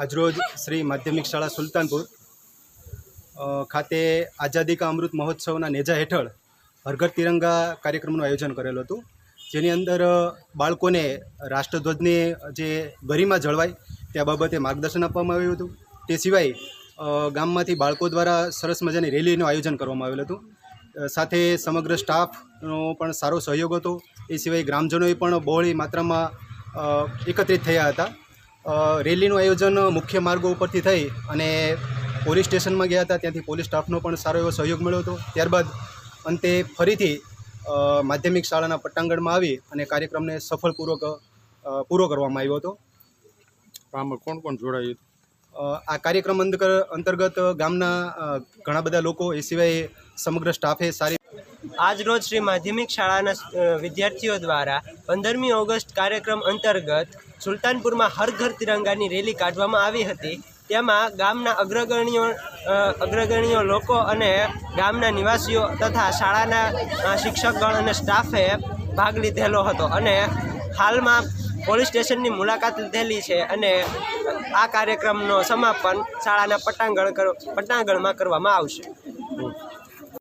આજરોજ શ્રી માધ્યમિક શાળા સુલતાનપુર ખાતે આઝાદી કા અમૃત મહોત્સવના નેજા હેઠળ હરઘર તિરંગા કાર્યક્રમનું આયોજન કરેલું હતું. જેની અંદર બાળકોને રાષ્ટ્રધ્વજની જે ગરિમા જળવાય તે બાબતે માર્ગદર્શન આપવામાં આવ્યું હતું. તે સિવાય ગામમાંથી બાળકો દ્વારા સરસ મજાની રેલીનું આયોજન કરવામાં આવેલું હતું. સાથે સમગ્ર સ્ટાફનો પણ સારો સહયોગ હતો. એ સિવાય ગ્રામજનોએ પણ બહોળી માત્રામાં એકત્રિત થયા હતા. રેલીનું આયોજન મુખ્ય માર્ગો ઉપરથી થઈ અને પોલીસ સ્ટેશનમાં ગયા હતા ત્યાંથી પોલીસ સ્ટાફનો પણ સારો એવો સહયોગ મળ્યો હતો. ત્યારબાદ અંતે ફરીથી માધ્યમિક શાળાના પટ્ટાંગણમાં આવી અને કાર્યક્રમને સફળપૂર્વક પૂરો કરવામાં આવ્યો હતો. આમાં કોણ કોણ જોડાયું આ કાર્યક્રમ અંતર અંતર્ગત ગામના ઘણા બધા લોકો એ સિવાય સમગ્ર સ્ટાફે સારી આજ રોજ શ્રી માધ્યમિક શાળાના વિદ્યાર્થીઓ દ્વારા પંદરમી ઓગસ્ટ કાર્યક્રમ અંતર્ગત સુલતાનપુરમાં હર ઘર તિરંગાની રેલી કાઢવામાં આવી હતી. તેમાં ગામના અગ્રગણીઓ અગ્રગણ્યો લોકો અને ગામના નિવાસીઓ તથા શાળાના શિક્ષકગણ અને સ્ટાફે ભાગ લીધેલો હતો અને હાલમાં પોલીસ સ્ટેશનની મુલાકાત લીધેલી છે અને આ કાર્યક્રમનો સમાપન શાળાના પટાંગણ પટ્ટાંગણમાં કરવામાં આવશે.